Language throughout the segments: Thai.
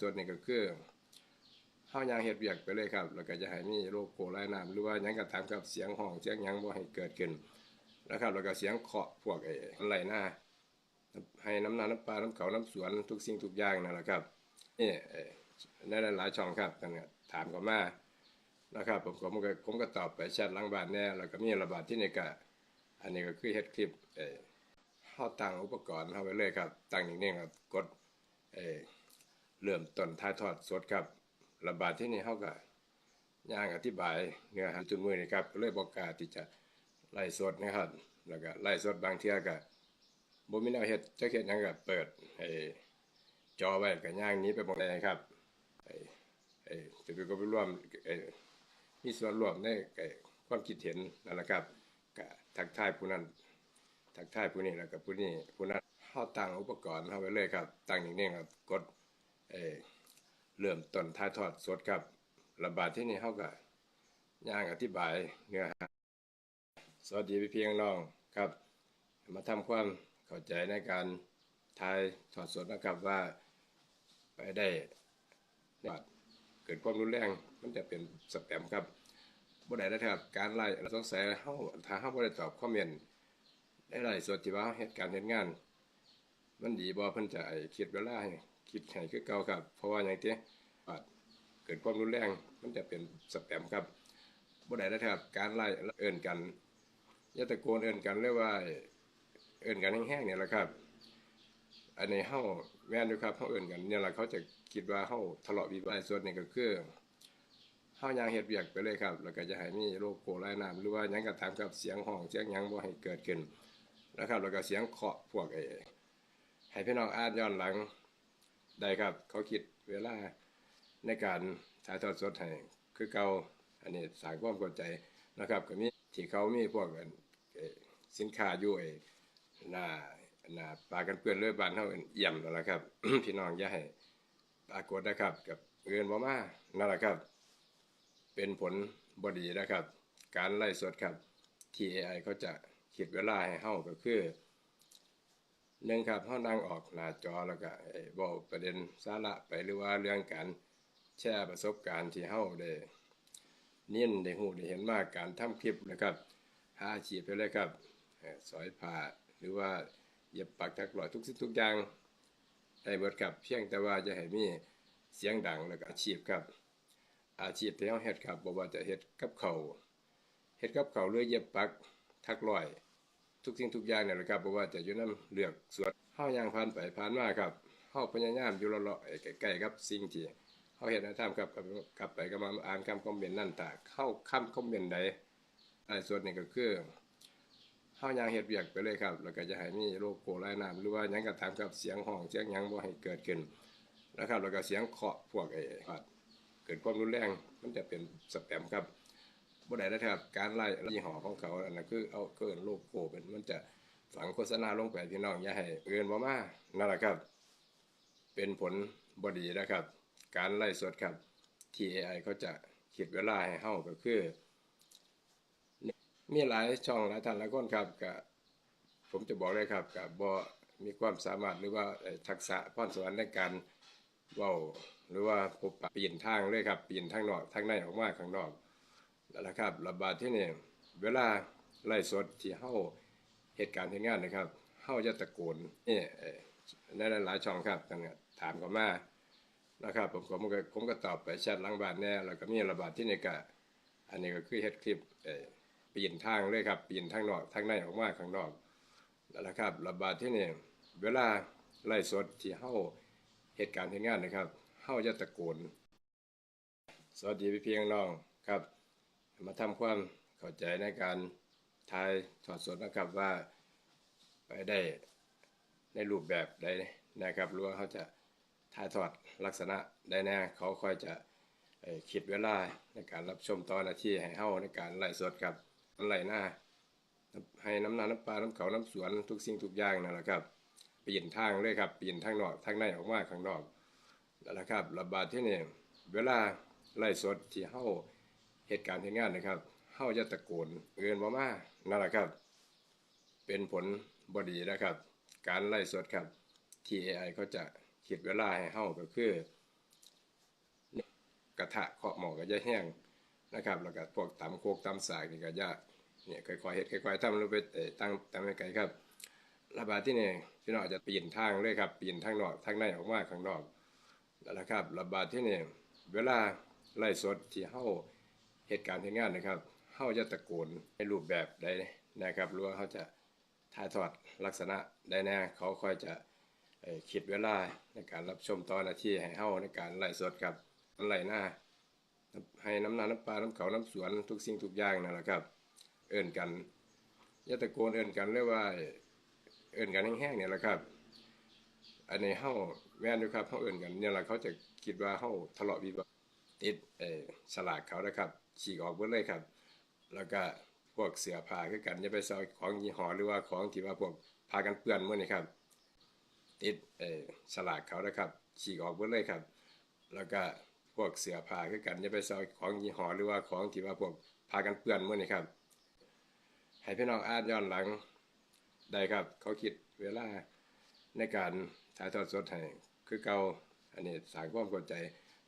สดนี่ก็คือเฮายังเฮ็ดเวียกไปเลยครับ แล้วก็จะให้มีโลโก้ลายน้ำหรือว่ายังก็ตามครับเสียงห้องเสียงยังบ่ให้เกิดขึ้นนะครับ แล้วก็เสียงเคาะพวกไอ้ไหลหน้าให้น้ำนาน้ำปลาน้ำเขาน้ำสวนทุกสิ่งทุกอย่างนั่นแหละครับนี่เอ่อในหลายช่องครับท่านถามเขามานะครับผมผมก็ผมก็ตอบไปแชทหลังบ้านแน่แล้วก็มีระบาดที่นี่ก็อันนี้ก็คือเฮ็ดคลิปเออเฮาตั้งอุปกรณ์เฮาไว้เลยครับตั้งนิ่งๆครับกดเออ เริ่มต้นถ่ายทอดสดครับระบาดที่นี่เฮาก็ย่างอธิบายเนื้อหาจุดมือนี่ครับเลยบ่กล้าที่จะไล่สดนะครับ แล้วก็ไล่สดบางเที่ยก็บ่มีแนวเฮ็ดจักเฮ็ดยังก็เปิดให้จอไว้ก็ย่างนี้ไปบ่ได้ครับไอ้ไอ้จะไปก็ไปร่วมไอ้มีส่วนร่วมในไอ้ความคิดเห็นนั่นแหละครับก็ทักทายผู้นั้นทักทายผู้นี้แล้วก็ผู้นี้ผู้นั้นเฮาตั้งอุปกรณ์เฮาไว้เลยครับตั้งนิ่งๆครับกด เอ่อเริ่มต้นถ่ายทอดสดครับ ระบาดที่นี่เฮาก็ย่างอธิบายเนื้อหาสวัสดีพี่ๆน้องครับ มาทำความเข้าใจในการถ่ายทอดสดนะครับว่าไปได้ว่าเกิดความรุนแรงมันจะเป็นสแปมครับบ่ได้นะครับ การไล่เราสงสัยเฮาถ้าเฮาบ่ได้ตอบคอมเมนต์ได้ไล่สดที่ว่าเฮ็ดการณ์เฮ็ดงาน มันดีบ่เพิ่นจะคิดเวลาให้ คิดให้คือเก่าครับ เพราะว่าหยังติว่าเกิดความรุนแรง มันจะเป็นสแปมครับบ่ได้นะครับ การไล่เอิ้นกันย่าตะโกนเอิ้นกันเลยกว่า เอิ้นกันแห้งๆเนี่ยแหละครับ อันนี้เฮาแม่นอยู่ครับเฮาเอิ้นกันเนี่ยแหละเขาจะคิดว่าเฮาทะเลาะวิวาทส่วนนี้ก็คือเฮายังเฮ็ดเวียกไปเลยครับ แล้วก็จะให้มีโลโกลายน้ำหรือว่าหยังก็ตามครับเสียงห้องเสียงหยังบ่ให้เกิดขึ้นนะครับ แล้วก็เสียงเคาะพวกไอ้ให้พี่น้องอ่านย้อนหลัง ได้ครับ เขาคิดเวลาในการถ่ายทอดสดให้คือเก่าอันนี้สร้างความเข้าใจนะครับก็มีที่เขามีพวกอันสินค้าอยู่ไอ้หน้าหน้าปลากันเปื้อนเลยบ้านเฮาเอี่ยมนั่นแหละครับ พี่น้องอย่าให้ปรากฏนะครับ กับเอื่นบ่มานั่นแหละครับ เป็นผลบดีนะครับ การไล่สดครับที่ AI เขาจะคิดเวลาให้เฮาก็คือ หนึ่งครับเฮานั่งออกหน้าจอแล้วก็ไอ้เว้าประเด็นสาระไปหรือว่าเรื่องการแชร์ประสบการณ์ที่เฮาได้เน้นได้ฮู้ได้เห็นมากการทำคลิปนะครับหาอาชีพไปเลยครับเอ่อสอยผ้าหรือว่าเย็บปักถักร้อยทุกสิ่งทุกอย่างได้เบิดครับเพียงแต่ว่าจะให้มีเสียงดังแล้วก็อาชีพครับ อาชีพที่เฮาเฮ็ดครับบ่ว่าจะเฮ็ดกับเขาเฮ็ดกับเขาหรือเย็บปักถักร้อย ทุกสิ่งทุกอย่างเนี่ยแหละครับบ่ว่าจะอยู่นํเลือกสวนเฮายางผ่านไปผ่านมาครับเฮาพยายามอยู่เลาะๆใกล้ๆกับสิ่งที่เฮาเฮ็ดให้ทำครับกลับไปก็มาอ่านคำคอมเมนต์นั่นตาเข้าคำคอมเมนต์ใดไอ้ส่วนนี้ก็คือเฮายังเฮ็ดเวียกไปเลยครับ แล้วก็จะให้มีโลโก้ลายน้ำหรือว่าหยังก็ตามครับเสียงห้องเสียงหยังบ่ให้เกิดขึ้นนะครับแล้วก็เสียงเคาะพวกไอ้เกิดความรุนแรงมันจะเป็นสแปมครับ บ่ได้นะครับ การไล่ยี่ห้อของเขาอันนั้นคือเอาเกินโลโก้เป็นมันจะฝังโฆษณาลงไปพี่น้องอย่าให้เอื่นบ่มานั่นแหละครับ เป็นผลบดีนะครับ การไล่สดครับที่ AI เขาจะคิดเวลาให้เฮาก็คือ มีหลายช่องหลายท่านหลายคนครับก็ผมจะบอกเลยครับก็บ่มีความสามารถหรือว่าทักษะพรสวรรค์ในการเว้าหรือว่าพบปะปีนทางเลยครับเปลี่ยนทางนอกทางในออกมาข้างนอก นั่นะครับระบาดที่นี่เวลาไล่สดที่เฮาเหตุการณ์เฮ็ดงานนะครับเฮาจะตะโกนนี่เอ่อในหลายช่องครับท่านถามเขามานะครับผมผมก็ผมก็ตอบไปแชทหลังบ้านแน่แล้วก็มีระบาดที่นี่ก็อันนี้ก็คือเฮ็ดคลิปเอ่อปีนทางเลยครับเปลี่ยนทางนอกทางในออกมาข้างนอกนั่นะครับระบาดที่นี่เวลาไล่สดที่เฮาเหตุการณ์เฮ็ดงานนะครับเฮาจะตะโกนสวัสดีพี่ๆน้องครับ มาทำความเข้าใจในการถ่ายทอดสดนะครับว่าไปได้ในรูปแบบใดนะครับหรือว่าเขาจะถ่ายทอดลักษณะใดแน่เขาค่อยจะคิดเวลาในการรับชมตอนนาทีให้เฮาในการไล่สดครับไหลหน้าให้น้ำนาน้ำปลา น้ำเขา น้ำสวน ทุกสิ่งทุกอย่างนั่นแหละครับเปลี่ยนทางเลยครับเปลี่ยนทางนอกทางในออกมาข้างนอกนั่นแหละครับระบาดที่นี่เวลาไล่สดที่เฮา เหตุการณ์เฮ็ดงานนะครับเฮาจะตะโกนเอื่นบ่มานั่นแหละครับ เป็นผลบดีนะครับ การไล่สดครับ ที่ AI เขาจะคิดเวลาให้เฮาก็คือกระทะเคาะหมอก็จะแห้งนะครับแล้วก็พวกตำโคกตำสากนี่ก็จะเนี่ยค่อยๆเฮ็ดค่อยๆทำลงไปตั้งตามไกลครับระบาดที่นี่พี่น้องอาจจะปีนทางเลยครับปีนทางนอกทางในออกมาข้างนอกแล้วนะครับระบาดที่นี่เวลาไล่สดที่เฮา เหตุการณ์เหตุงานนะครับเฮาจะตะโกนในรูปแบบใดนะครับหรือว่าเฮาจะถ่ายทอดลักษณะใดแน่เขาค่อยจะคิดเวลาในการรับชมตอนนาทีให้เฮาในการไล่สดครับไล่หน้า ให้น้ำนาน้ำปลาน้ำเขาน้ำสวนทุกสิ่งทุกอย่างนั่นแหละครับ เอิ่นกันย่าตะโกนเอิ่นกันเลยกว่าเอิ่นกันแห้งๆเนี่ยแหละครับ อันนี้เฮาแม่นอยู่ครับเฮาเอิ่นกันเนี่ยแหละเขาจะคิดว่าเฮาทะเลาะวิวาติดเอ่อสลากเขานะครับ ฉีกออกเบิดเลยครับ แล้วก็พวกเสื้อผ้าคือกันอย่าไปใส่ของยี่ห้อหรือว่าของที่ว่าพวกพากันเปื้อนมื้อนี้ครับ ติดเออสลากเขานะครับ ฉีกออกเบิดเลยครับ แล้วก็พวกเสื้อผ้าคือกันอย่าไปใส่ของยี่ห้อหรือว่าของที่ว่าพวกพากันเปื้อนมื้อนี้ครับ ให้พี่น้องอ่านย้อนหลังได้ครับ เขาคิดเวลาในการถ่ายทอดสดให้คือเก่าอันนี้สางความเข้าใจ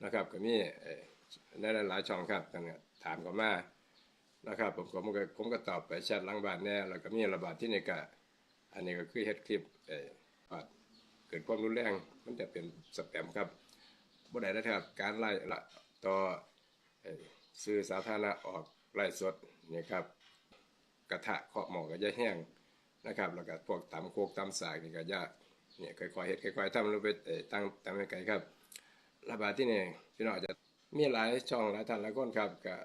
นะครับ ก็มีเอ่อในหลายๆช่องครับกัน ถามเขามานะครับผมผมก็ผมก็ตอบไปแชทหลังบ้านแน่แล้วก็มีระบาดที่นี่ก็อันนี้ก็คือเฮ็ดคลิปเออเกิดความรุนแรง มันจะเป็นสแปมครับบ่ได้นะครับการไล่ละต่อสื่อสาธารณะออกไล่สดนี่ครับกระทะเคาะหมอก็จะแห้งนะครับแล้วก็พวกตำโคกตำสากนี่ก็จะเนี่ยค่อยๆเฮ็ดค่อยๆทำลงไปเอ่อตั้งตามไกลครับระบาดที่นี่พี่น้องอาจจะ มีหลายช่องหลายท่านหลายคนครับก็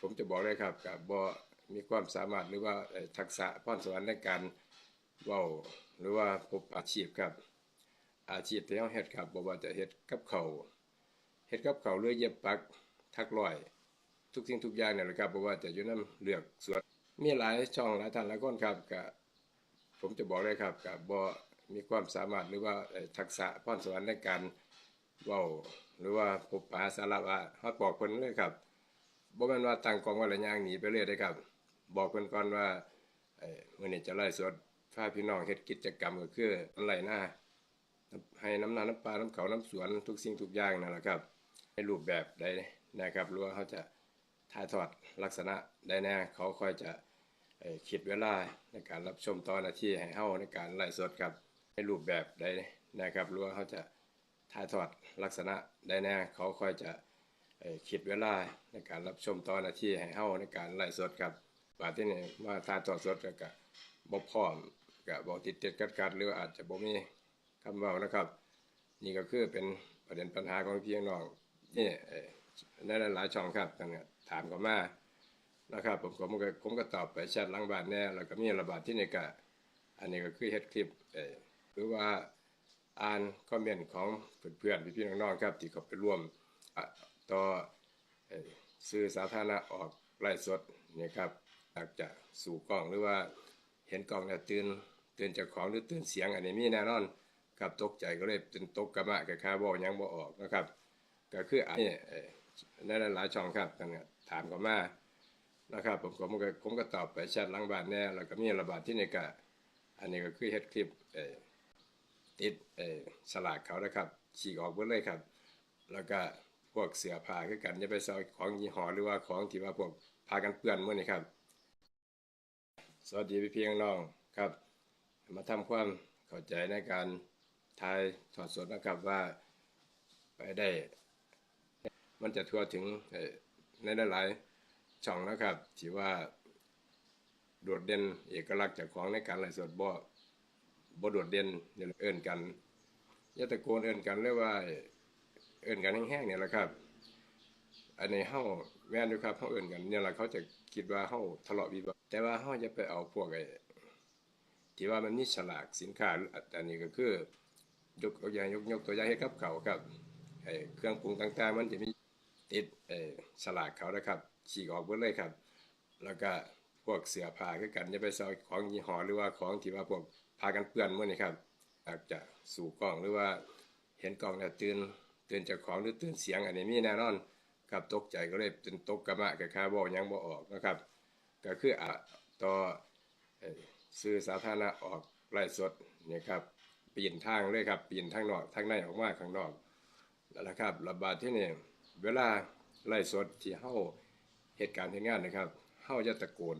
ผมจะบอกเลยครับกับบ่มีความสามารถหรือว่าทักษะพรสวรรค์ในการเว้าหรือว่าพบอาชีพครับ อาชีพที่เฮาเฮ็ดครับบ่ว่าจะเฮ็ดกับเข้าเฮ็ดกับเข้าหรือเย็บปักถักร้อย ทุกสิ่งทุกอย่างเนี่ยแหละครับเพราะว่าจะอยู่นํเลือกสวนมีหลายช่องหลายท่านหลายคนครับก็ผมจะบอกเลยครับกับบ่มีความสามารถหรือว่าทักษะพรสวรรค์ในการเว้า หรือว่าพบปะสาระว่าเฮาบอกเพิ่นเลยครับบ่แม่นว่าตั้งกองว้แล้วย่างหนีไปเลยเด้ครับ บอกเพิ่นก่อนว่าเมื้อนี้จะไลฟ์สดพาพี่น้องเฮ็ดกิจกรรมก็คืออะไร่นาให้น้ำนาน้ำปลาน้ำเขาน้ำสวนทุกสิ่งทุกอย่างนั่นแหละครับในรูปแบบใดนะครับรือว่าเขาจะถ่ายทอดลักษณะได้แน่เขาค่อยจะคิดเวลาในการรับชมตอนนาทีให้เฮาในการไล่สดครับในรูปแบบใดนะครับรือว่าเขาจะ ถ่ายทอดลักษณะได้แน่เขาค่อยจะคิดเวลาในการรับชมตอนนาทีให้เฮาในการไล่สดครับบาดที่นี่มาถ่ายทอดสดก็ก็บ่พร้อมก็บ่ติดติดกัดกัดหรือว่าอาจจะบ่มีคำว้านะครับ นี่ก็คือเป็นประเด็นปัญหาของพี่น้องนี่ในหลายช่องครับกันเนี่ยถามเขามานะครับผมผมก็ผมก็ตอบไปแชทลังบานแน่แล้วก็มีระบาดที่นี่ก็อันนี้ก็คือเฮ็ดคลิปหรือว่า อ่านคอมเมนต์ของเพื่อนๆพี่ๆน้องๆครับ ที่เขาไปร่วมต่อสื่อสาธารณะออกไลฟ์สดนี่ครับอยากจะสู่กล้องหรือว่าเห็นกล้องแล้วตื่นตื่นจากของหรือตื่นเสียงอันนี้มีแน่นอนครับตกใจก็เลยเป็นตกกระมะกับคาบอยังบ่ออกนะครับ ก็คืออันนี้เอ่อในหลายช่องครับกันถามเข้ามานะครับผมผมก็ผมก็ตอบไปแชทหลังบ้านแน่แล้วก็มีระบาดที่นี่ก็อันนี้ก็คือเฮ็ดคลิปเอ ติดสลากเขานะครับ ฉีกออกเบิดเลยครับ แล้วก็พวกเสื้อผ้าคือกันอย่าไปใส่ของยี่ห้อหรือว่าของที่ว่าพวกพากันเปื้อนมื้อนี้ครับ สวัสดีพี่ๆน้องครับ มาทำความเข้าใจในการถ่ายทอดสดนะครับว่าไปได้ มันจะทั่วถึงในหลายๆช่องนะครับที่ว่าโดดเด่นเอกลักษณ์จากของในการไลฟ์สดบ่ บ่โดดเด่นเนี่ยเอิ้นกันอย่าตะโกนเอิ้นกันเลยว่า เอิ้นกันแห้งๆเนี่ยแหละครับ อันนี้เฮาแม่นอยู่ครับเฮาเอิ้นกันเนี่ยแหละเขาจะคิดว่าเฮาทะเลาะวิวาแต่ว่าเฮาจะไปเอาพวกไอ้ที่ว่ามันมีฉลากสินค้าอันนี้ก็คือยกตัวอย่างยกยกตัวอย่างให้กับเขาครับไอ้เครื่องปรุงต่างๆมันจะมีติดเอ่อฉลากเขานะครับฉีกออกเบิดเลยครับ แล้วก็พวกเสื้อผ้าคือกันอย่าไปใส่ของยี่ห้อหรือว่าของที่ว่าพวก พากันเปื้อนมื้อนี้ครับอากจะสู่กล้องหรือว่าเห็นกล้องแล้วตื่นตื่นจากของหรือตื่นเสียงอันนี้มีแน่นอนครับตกใจก็เลยเป็นตกกระมะกับคาบอยังบ่ออกนะครับ ก็คืออะต่อเอ่อสื่อสาธารณะออกไล่สดนี่ครับปีนทางเลยครับปีนทางนอกทางในออกมาข้างนอกแล้วนะครับระบาดที่นี่เวลาไล่สดที่เฮาเหตุการณ์เฮ็ดงานนะครับเฮาจะตะโกน